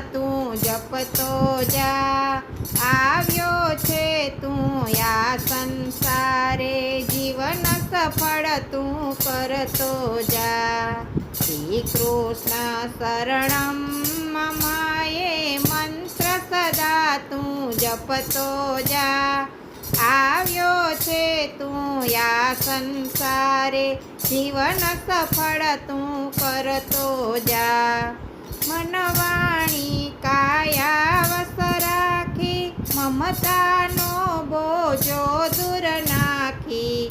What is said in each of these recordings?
તું જપતો જા. આવ્યો છે તું યા સંસારે. જીવન સફળ તું કરતો જા. શ્રી કૃષ્ણ શરણમ મમ મંત્ર સદા તું જપતો જા. આવ્યો છે તું યા સંસારે. જીવન સફળ તું કરતો જા. મનવાણી કાયા વસ રાખી મમતાનો બોજો દૂર નાખી.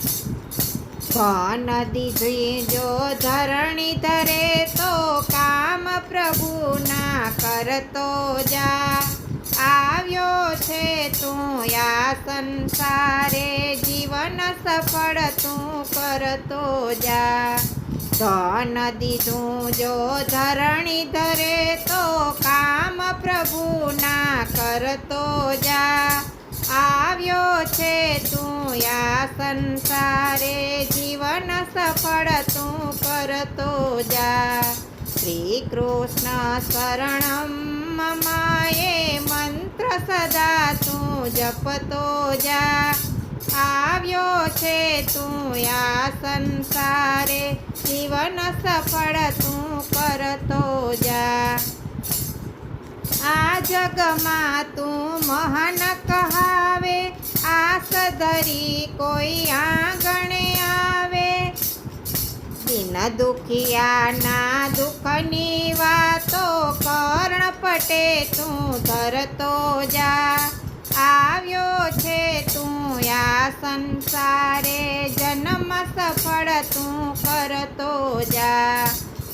નદી જો ધરણી ધરે તો કામ પ્રભુના કરતો જા. આવ્યો છે તું યા સંસારે, જીવન સફળ તું કરતો જા. ધન દીધું જો ધરણી ધરે તો કામ પ્રભુના કરતો જા. આવ્યો છે તું યા સંસારે, જીવન સફળ તું કરતો જા. શ્રી કૃષ્ણ શરણમ માયે મંત્ર સદા તું જપતો જા. આવ્યો છે તું યા સંસારે. જીવન સફળ તું કરતો જા. આ જગમાં તું મહાન કહાવે. આસ ધરી કોઈ આંગણે આવે. દિન દુખિયાના દુઃખની વાતો કર્ણ પટે તું ધરતો જા. આવ્યો છે તું યા સંસારે, જન્મ સફળ તું કરતો જા.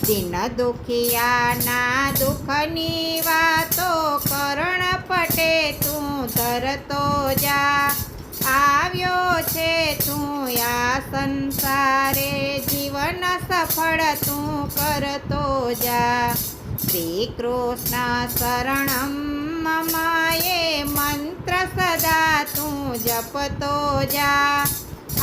દિન દુખિયાના દુઃખની વાતો કરણ પટે તું ધરતો જા. આવ્યો છે તું યા સંસારે, જીવન સફળ તું કરતો જા. શ્રી કૃષ્ણ શરણમ મમ એ મંત્ર સદા તું જપતો જા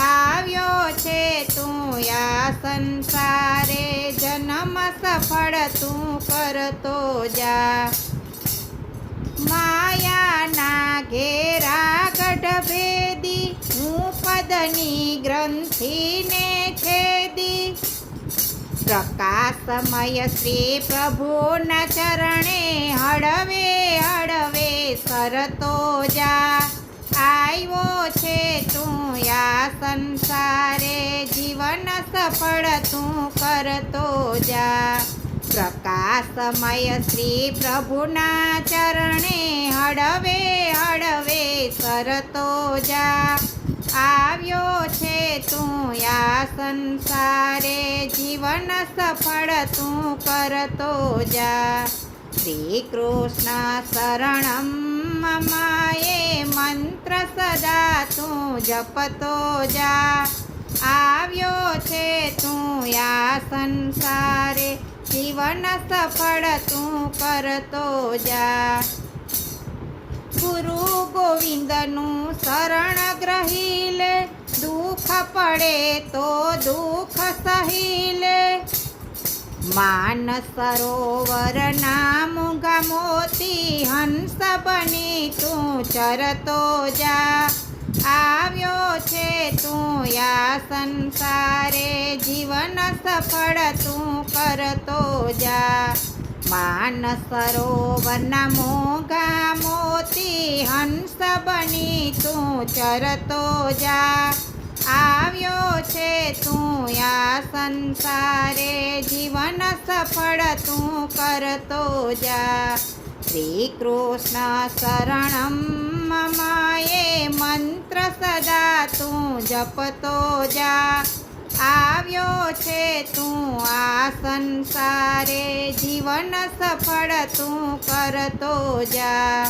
આવ્યો છે તું યા સંસારે, જન્મ સફળ તું કરતો જા માયાના ઘેરા ગઢ ભેદી હું પદની ગ્રંથિને છેદી. પ્રકાશમય શ્રી પ્રભુના ચરણે હળવે હળવે સરતો જા છે તું યા સંસારે જીવન સફળ તું કરતો જા. પ્રકાશમય શ્રી પ્રભુના ચરણે હળવે હળવે સરતો જા. આવ્યો છે તું યા સંસારે જીવન સફળ તું કરતો જા. કૃષ્ણ શરણમ મમ મંત્ર સદા તું જપતો જા. આવ્યો છે તું યા સંસારે, જીવન સફળ તું કરતો જા. ગુરુ ગોવિંદનું શરણ ગ્રહી લે દુઃખ પડે તો દુઃખ સહી લે માન સરોવર નામુગા મોતી હંસ બની તું ચરતો જા આવ્યો છે તું યા સંસારે જીવન સફળ તું કરતો જા માન સરોવરના મોગા મોતી હંસ બની તું ચરતો જા. આવ્યો છે તું યા સંસારે જીવન સફળ તું કરતો જા. શ્રી કૃષ્ણ શરણમ મમ મંત્ર સદા તું જપતો જા. આવ્યો છે તું આ સંસારે જીવન સફળ તું કરતો જા.